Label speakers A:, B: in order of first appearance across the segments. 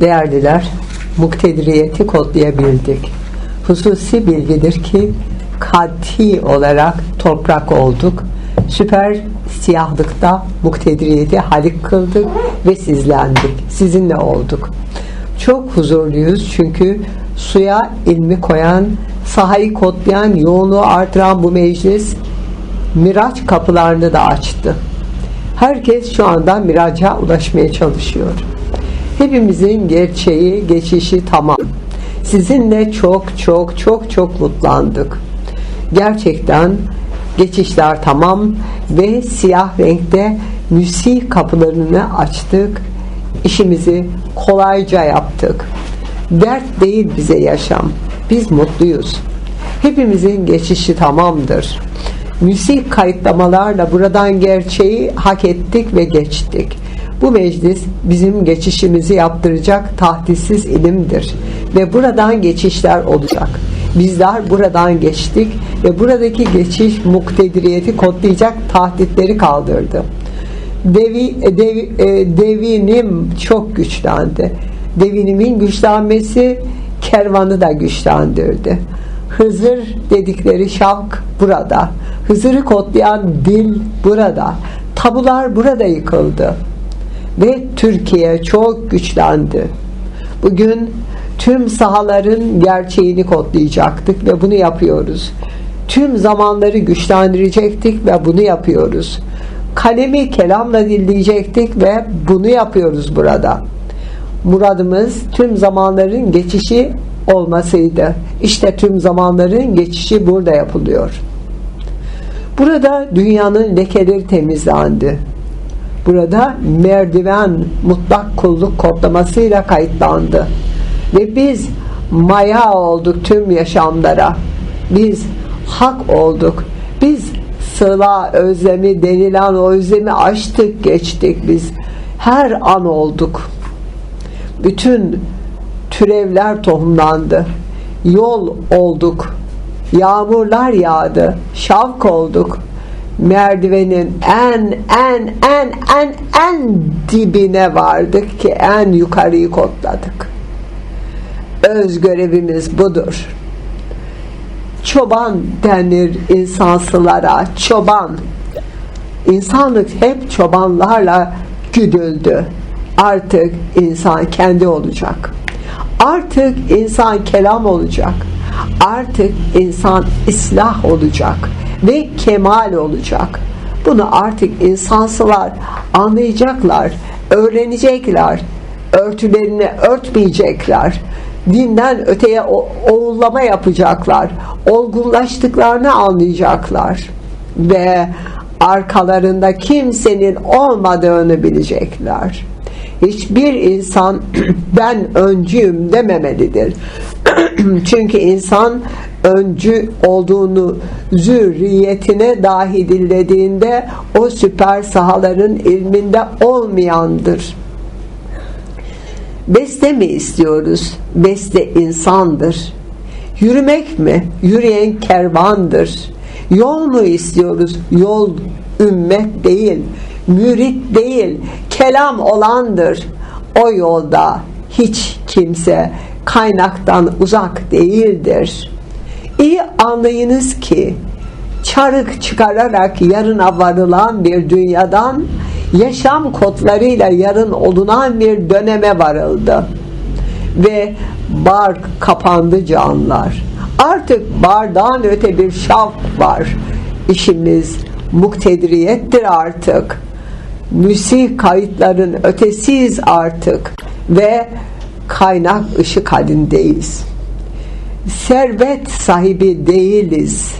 A: Değerliler, muktediriyeti kodlayabildik. Hususi bilgidir ki kati olarak toprak olduk. Süper siyahlıkta muktediriyeti halik kıldık ve sizlendik. Sizinle olduk. Çok huzurluyuz çünkü suya ilmi koyan, sahayı kodlayan, yoğunluğu artıran bu meclis Miraç kapılarını da açtı. Herkes şu anda miraca ulaşmaya çalışıyor. Hepimizin gerçeği, geçişi tamam. Sizinle çok çok çok çok mutlandık. Gerçekten geçişler tamam ve siyah renkte müsih kapılarını açtık. İşimizi kolayca yaptık. Dert değil bize yaşam. Biz mutluyuz. Hepimizin geçişi tamamdır. Müzik kayıtlamalarla buradan gerçeği hak ettik ve geçtik. Bu meclis bizim geçişimizi yaptıracak tahdissiz ilimdir. Ve buradan geçişler olacak. Bizler buradan geçtik ve buradaki geçiş muktediriyeti kodlayacak tahditleri kaldırdı. Devi, dev, e, devinim çok güçlendi. Devinimin güçlenmesi kervanı da güçlendirdi. Hızır dedikleri şavk burada. Hızır'ı kodlayan dil burada. Tabular burada yıkıldı. Ve Türkiye çok güçlendi. Bugün tüm sahaların gerçeğini kodlayacaktık ve bunu yapıyoruz. Tüm zamanları güçlendirecektik ve bunu yapıyoruz. Kalemi kelamla dinleyecektik ve bunu yapıyoruz burada. Muradımız tüm zamanların geçişi olmasıydı. İşte tüm zamanların geçişi burada yapılıyor. Burada dünyanın lekeleri temizlendi. Burada merdiven mutlak kulluk kodlamasıyla kayıtlandı. Ve biz maya olduk tüm yaşamlara. Biz hak olduk. Biz sıla özlemi denilen o özlemi açtık geçtik biz. Her an olduk. Bütün türevler tohumlandı. Yol olduk. Yağmurlar yağdı. Şavk olduk. Merdivenin en en en en en dibine vardık ki en yukarıyı kodladık. Öz görevimiz budur. Çoban denir insansılara. Çoban. İnsanlık hep çobanlarla güdüldü. Artık insan kendi olacak. Artık insan kelam olacak. Artık insan islah olacak ve kemal olacak. Bunu artık insansılar anlayacaklar, öğrenecekler, örtülerini örtmeyecekler. Dinden öteye oğullama yapacaklar. Olgunlaştıklarını anlayacaklar. Ve arkalarında kimsenin olmadığını bilecekler hiçbir insan ben öncüyüm dememelidir. Çünkü insan öncü olduğunu zürriyetine dahi dillediğinde o süper sahaların ilminde olmayandır. Beste mi istiyoruz? Beste insandır. Yürümek mi? Yürüyen kervandır. Yol mu istiyoruz? Yol ümmet değil mürit değil, kelam olandır. O yolda hiç kimse kaynaktan uzak değildir. İyi anlayınız ki çarık çıkararak yarına varılan bir dünyadan yaşam kodlarıyla yarın olunan bir döneme varıldı. Ve bar kapandı canlar. Artık bardan öte bir şaf var. İşimiz muktediriyettir artık müsih kayıtların ötesiyiz artık ve kaynak ışık halindeyiz. Servet sahibi değiliz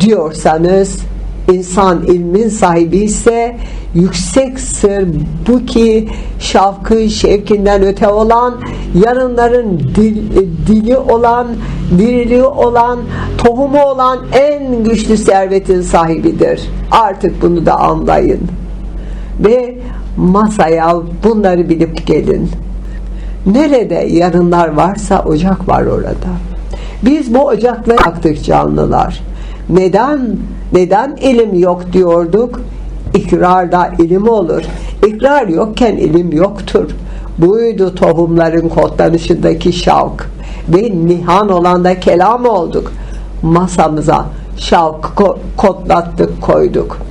A: diyorsanız insan ilmin sahibi ise yüksek sır bu ki şavkı şevkinden öte olan yarınların dil, dili olan diriliği olan tohumu olan en güçlü servetin sahibidir artık bunu da anlayın ve masaya bunları bilip gelin. Nerede yarınlar varsa ocak var orada. Biz bu ocakları yaktık canlılar. Neden neden ilim yok diyorduk? İkrarda ilim olur. İkrar yokken ilim yoktur. Buydu tohumların kodlanışındaki şavk. Ve nihan olan da kelam olduk. Masamıza şavk ko- kodlattık koyduk.